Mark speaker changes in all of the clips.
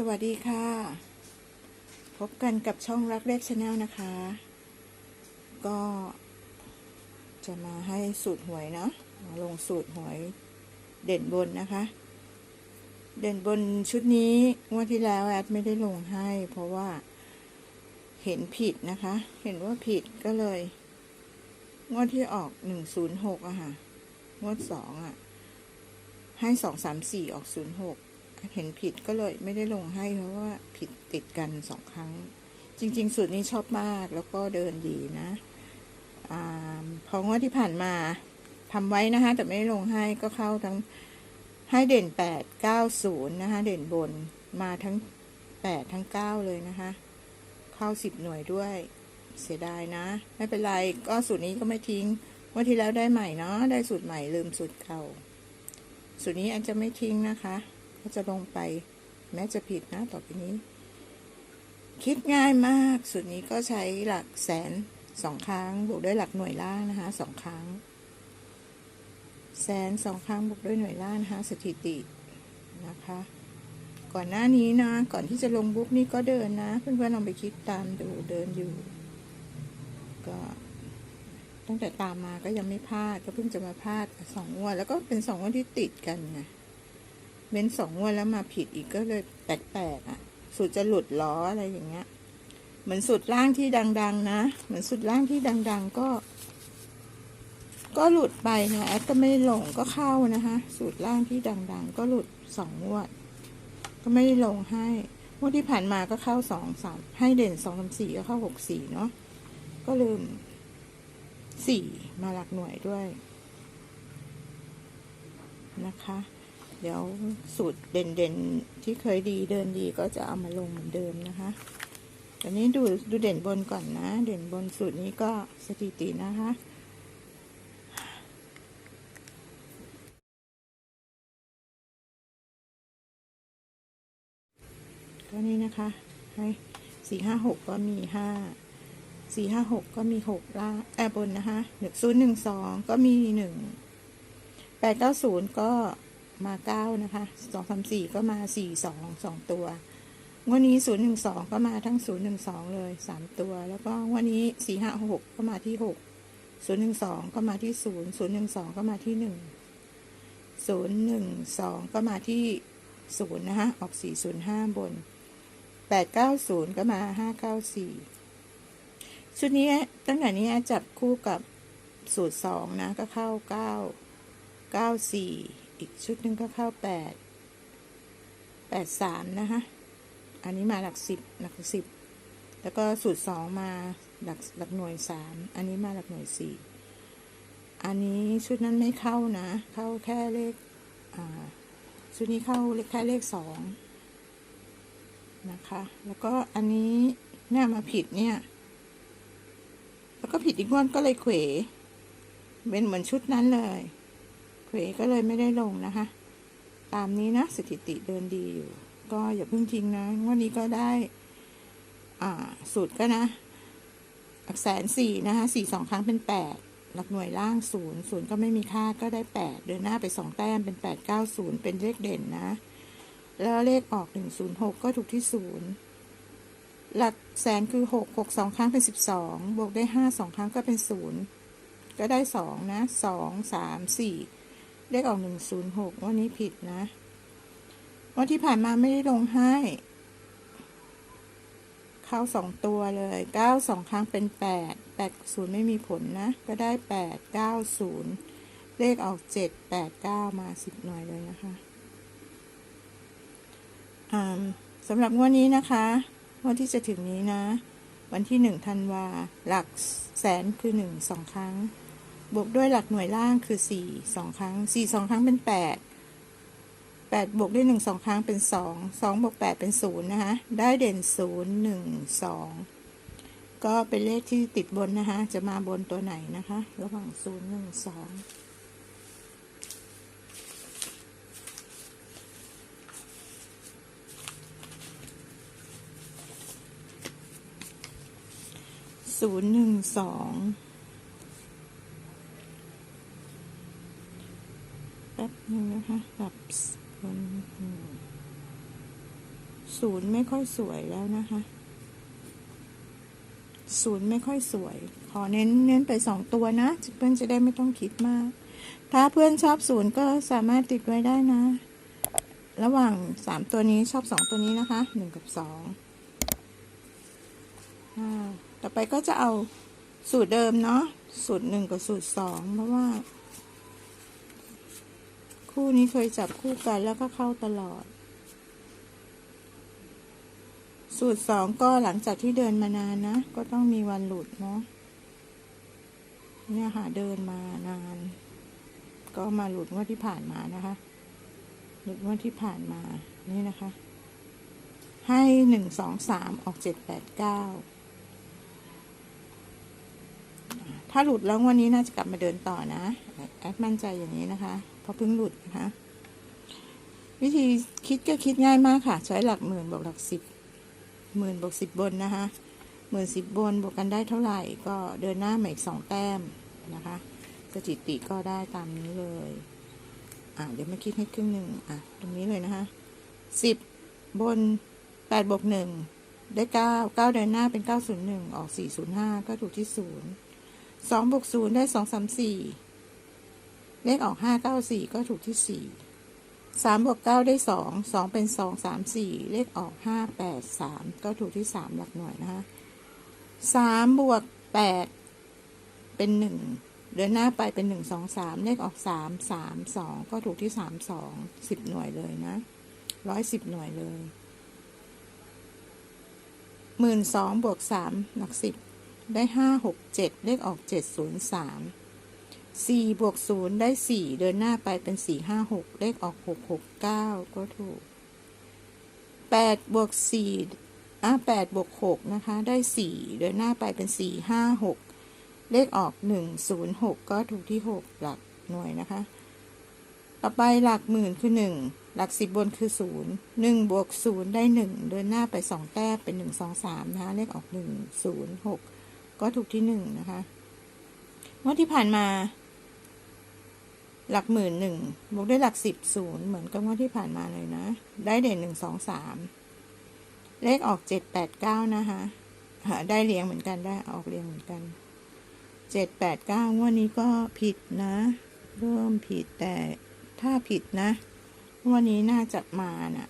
Speaker 1: สวัสดีค่ะ พบกันกับช่องรักเล็กชาแนลนะคะ ก็จะมาให้สูตรหวยเนาะมาลงสูตรหวยเด่นบนนะคะ เด่นบนชุดนี้งวดที่แล้วแอดไม่ได้ลงให้ เพราะว่าเห็นผิดนะคะ เห็นว่าผิดก็เลยงวดที่ออกหนึ่งศูนย์หกอะค่ะงวดสองอะให้สองสามสี่ออกศูนย์หก เห็นผิดก็เลยไม่ได้ลงให้เพราะว่าผิดติดกันสองครั้ง จริง ๆ สูตรนี้ชอบมากแล้วก็เดินดีนะอพองวดที่ผ่านมาทำไว้นะคะแต่ไม่ได้ลงให้ก็เข้าทั้งให้เด่นแปดเก้าศูนย์นะคะ เด่นบนมาทั้งแปดทั้งเก้าเลยนะคะ เข้าสิบหน่วยด้วยเสียดายนะ ไม่เป็นไร ก็สูตรนี้ก็ไม่ทิ้งวันที่แล้วได้ใหม่เนาะได้สูตรใหม่ลืมสูตรเก่า สูตรนี้อันจะไม่ทิ้งนะคะ ก็จะลงไป แม้จะผิดนะต่อไปนี้ คิดง่ายมากสูตรนี้ก็ใช้หลักแสนสองครั้งบวกด้วยหลักหน่วยล่างนะคะสองครั้ง แสนสองครั้งบวกด้วยหน่วยล่างนะคะสถิตินะคะ ก่อนหน้านี้นะ ก่อนที่จะลงบุ๊กนี่ก็เดินนะ เพื่อนๆลองไปคิดตามดูเดินอยู่ ก็ตั้งแต่ตามมาก็ยังไม่พลาดก็เพิ่งจะมาพลาดสองงวดแล้วก็เป็นสองงวดที่ติดกันไง เว้นสองงวดแล้วมาผิดอีกก็เลยแปลกๆอะสูตรจะหลุดล้ออะไรอย่างเงี้ย เหมือนสูตรล่างที่ดัง ๆ นะ เหมือนสูตรล่างที่ดัง ๆ ก็ ก็หลุดไปนะแอดก็ไม่ลงก็เข้านะคะสูตรล่างที่ดัง ๆ ก็หลุดสองงวด ก็ไม่ได้ลงให้งวดที่ผ่านมาก็เข้าสองสามให้เด่นสองสามสี่ก็เข้าหกสี่เนาะก็ลืมสี่มาหลักหน่วยด้วยนะคะ เดี๋ยวสูตรเด่นๆที่เคยดีเดินดีก็จะเอามาลงเหมือนเดิมนะคะตอนนี้ดูดูเด่นบนก่อนนะ เด่นบนสูตรนี้ก็สถิตินะคะก็นี่นะคะให้สี่ห้าหกก็มีห้าสี่ห้าหกก็มีหกล่างแอบบนนะคะหนึ่งศูนย์หนึ่งสองก็มีหนึ่งแปดเก้าศูนย์ก็ มาเก้านะคะสองสามสี่ก็มาสี่สองสองตัวงวันนี้ศูนย์หนึ่งสองก็มาทั้งศูนย์หนึ่งสองเลยสามตัว แล้วก็งวันนี้สี่ห้าหกก็มาที่หกศูนย์หนึ่งสองก็มาที่ศูนย์ศูนย์หนึ่งสองก็มาที่หนึ่งศูนย์หนึ่งสองก็มาที่ศูนย์นะคะออกสี่ศูนย์ห้าบนแปดเก้าศูนย์ก็มาห้าเก้าสี่ชุดนี้ตั้งแต่นี้จับคู่กับสูตรสองนะก็เข้าเก้าเก้าสี่ อีกชุดหนึ่งก็เข้าแปดแปดสามนะคะ อันนี้มาหลักสิบหลักสิบแล้วก็สูตรสองมาหลักหลักหน่วยสามอันนี้มาหลักหน่วยสี่อันนี้ชุดนั้นไม่เข้านะ เข้าแค่เลขอ่าชุดนี้เข้าแค่เลขสองนะคะ แล้วก็อันนี้หน้ามาผิดเนี่ย แล้วก็ผิดอีกงวดก็เลยเขวเป็นเหมือนชุดนั้นเลย เขวก็เลยไม่ได้ลงนะคะ ตามนี้นะสถิติเดินดีอยู่ ก็อย่าเพิ่งทิ้งนะวันนี้ก็ได้อ่าสูตรก็นะอักแสนสี่นะคะสี่สองครั้งเป็นแปดหลักหน่วยล่างศูนย์ศูนย์ก็ไม่มีค่าก็ได้แปดเดินหน้าไปสองแต้มเป็นแปดเก้าศูนย์เป็นเลขเด่นนะ แล้วเลขออกหนึ่งศูนย์หกก็ถูกที่ศูนย์หลักแสนคือหกหกสองครั้งเป็นสิบสองบวกได้ห้าสองครั้งก็เป็นศูนย์ก็ได้สองนะสองสามสี่ เลขออกหนึ่งศูนย์หกวันนี้ผิดนะวันที่ผ่านมาไม่ได้ลงให้ เข้าสองตัวเลยเก้าสองครั้งเป็นแปดแปดศูนย์ไม่มีผลนะ ก็ได้แปดเก้าศูนย์เลขออกเจ็ดแปดเก้ามาสิบหน่วยเลยนะคะสำหรับงวดนี้นะคะงวดที่จะถึงนี้นะ วันที่หนึ่งธันวาหลักแสนคือหนึ่งสองครั้ง บวกด้วยหลักหน่วยล่างคือสี่สองครั้งสี่สองครั้งเป็นแปดแปดบวกด้วยหนึ่งสองครั้งเป็นสองสองบวกแปดเป็นศูนย์นะคะ ได้เด่นศูนย์หนึ่งสองก็เป็นเลขที่ติดบนนะคะ จะมาบนตัวไหนนะคะ ระหว่างศูนย์หนึ่งสองศูนย์หนึ่งสอง ป๊บนึงนะคะแบบศูนย์ศูนย์ไม่ค่อยสวยแล้วนะคะ ศูนย์ไม่ค่อยสวย ขอเน้นเน้นไปสองตัวนะเพื่อนจะได้ไม่ต้องคิดมาก ถ้าเพื่อนชอบศูนย์ก็สามารถติดไว้ได้นะ ระหว่างสามตัวนี้ชอบสองตัวนี้นะคะหนึ่งกับสองต่อไปก็จะเอาสูตรเดิมเนาะสูตรหนึ่งกับสูตรสองเพราะว่า คู่นี้เคยจับคู่กันแล้วก็เข้าตลอด สูตรสองก็หลังจากที่เดินมานานนะ ก็ต้องมีวันหลุดเนาะเนี่ยค่ะเดินมานาน ก็มาหลุดงวดที่ผ่านมานะคะ หลุดงวดที่ผ่านมานี่นะคะ ให้หนึ่งสองสามออกเจ็ดแปดเก้าถ้าหลุดแล้ววันนี้น่าจะกลับมาเดินต่อนะ แอดมั่นใจอย่างนี้นะคะ ราะเพิ่งหลุดนะคะ วิธีคิดก็คิดง่ายมากค่ะ ใช้หลักหมื่นบวกหลักสิบหมื่นบวกสิบบนนะคะหมื่นสิบบนบวกกันได้เท่าไหร่ก็เดินหน้าใหมาอีกสองแต้มนะคะสถิติก็ได้ตามนี้เลย อ่าเดี๋ยวมาคิดให้ครึ่งหนึ่งอะ ตรงนี้เลยนะคะสิบบนแปดบวกหนึ่งได้เก้าเก้าเดินหน้าเป็นเก้าศูนย์หนึ่งออกสี่ศูนย์ห้าก็ถูกที่ศูนย์สองบวกศูนย์ได้สองสามสี่ เลขออกห้าเก้าสี่ก็ถูกที่สี่สามบวกเก้าได้สองสองเป็นสองสามสี่เลขออกห้าแปดสามก็ถูกที่สามหลักหน่วยนะคะสามบวกแปดเป็นหนึ่งเดินหน้าไปเป็นหนึ่งสองสามเลขออกสามสามสองก็ถูกที่สามสองสิบหน่วยเลยนะร้อยสิบหน่วยเลยหมื่นสองบวกสามหลักสิบได้ห้าหกเจ็ดเลขออกเจ็ดศูนย์สาม สี่บวกศูนย์ได้สี่เดินหน้าไปเป็นสี่ห้าหกเลขออกหกหกเก้าก็ถูกแปดบวกสี่อะแปดบวกหกนะคะ ได้สี่เดินหน้าไปเป็นสี่ห้าหกเลขออกหนึ่งศูนย์หกก็ถูกที่หกหลักหน่วยนะคะ ต่อไปหลักหมื่นคือหนึ่งหลักสิบบนคือศูนย์หนึ่งบวกศูนย์ได้หนึ่งเดินหน้าไปสองแต้มเป็นหนึ่งสองสามนะคะ เลขออกหนึ่งศูนย์หกก็ถูกที่หนึ่งนะคะงวดที่ผ่านมา หลักหมื่นหนึ่งบวกด้วยหลักสิบศูนย์เหมือนกับงวดที่ผ่านมาเลยนะ ได้เด่นหนึ่งสองสามเลขออกเจ็ดแปดเก้านะคะได้เรียงเหมือนกันได้ออกเรียงเหมือนกันเจ็ดแปดเก้างวดนี้ก็ผิดนะ เริ่มผิดแต่ถ้าผิดนะงวันนี้น่าจะมาน่ะ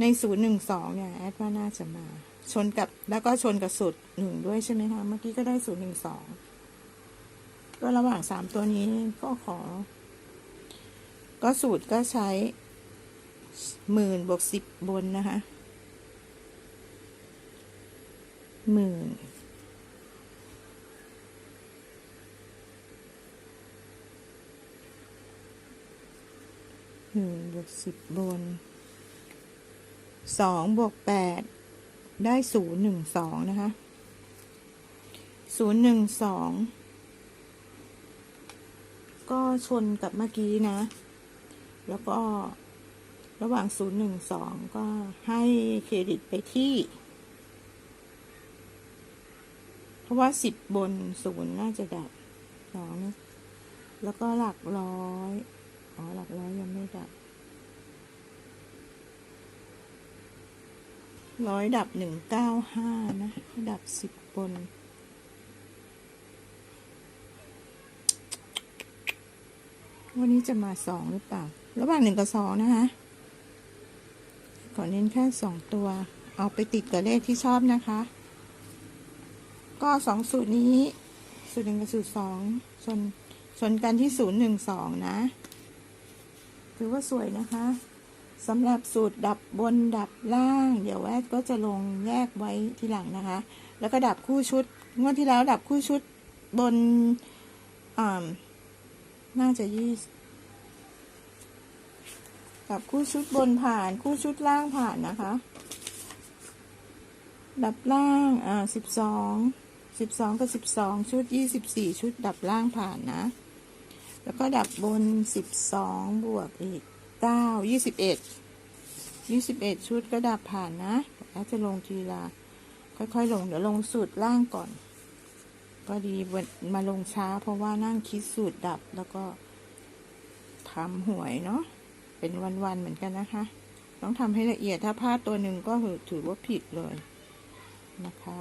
Speaker 1: ในศูนย์หนึ่งสองเนี่ยแอดว่าน่าจะมา ชนกับแล้วก็ชนกับสูตรหนึ่งด้วยใช่ไหมคะเมื่อกี้ก็ได้ศูนย์หนึ่งสอง ก็ระหว่างสามตัวนี้ก็ขอ ก็สูตรก็ใช้หมื่นบวกสิบบนนะคะหมื่นหนึ่งบวกสิบบนสองบวกแปดได้ศูนย์หนึ่งสองนะคะศูนย์หนึ่งสอง ก็ชนกับเมื่อกี้นะ แล้วก็ระหว่างศูนย์หนึ่งสองก็ให้เครดิตไปที่ เพราะว่าสิบนศูนย์น่าจะดับสองนะแล้วก็หลักร้อย อ๋อ หลักร้อยยังไม่ดับ ร้อยดับหนึ่งเก้าห้านะ ดับสิบบน วันนี้จะมาสองหรือเปล่า ระหว่างหนึ่งกับสองนะคะขอเน้นแค่สองตัว เอาไปติดกับเลขที่ชอบนะคะ ก็สองสูตรนี้ สูตรหนึ่งกับสูตรสองชนชนกันที่ศูนย์หนึ่งสองนะถือว่าสวยนะคะสำหรับสูตรดับบนดับล่าง เดี๋ยวแอดก็จะลงแยกไว้ทีหลังนะคะ แล้วก็ดับคู่ชุดงวดที่แล้วดับคู่ชุดบนอ่า น่าจะยี่ดับคู่ชุดบนผ่านคู่ชุดล่างผ่านนะคะ ดับล่าง อ่าสิบสองสิบสองกับสิบสองชุดยี่สิบสี่ชุดดับล่างผ่านนะ แล้วก็ดับบนสิบสองบวกอีกเก้ายี่สิบเอ็ดยี่สิบเอ็ดชุดก็ดับผ่านนะแล้วจะลงทีละค่อยๆลงเดี๋ยวลงสูตรล่างก่อน ก็ดีมาลงช้า เพราะว่านั่งคิดสูตรดับแล้วก็ทำหวยเนาะเป็นวันๆเหมือนกันนะคะ ต้องทำให้ละเอียดถ้าพลาดตัวหนึ่งก็ถือว่าผิดเลยนะคะ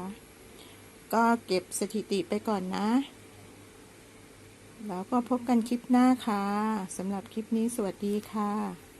Speaker 1: ก็เก็บสถิติไปก่อนนะ แล้วก็พบกันคลิปหน้าค่ะสำหรับคลิปนี้สวัสดีค่ะ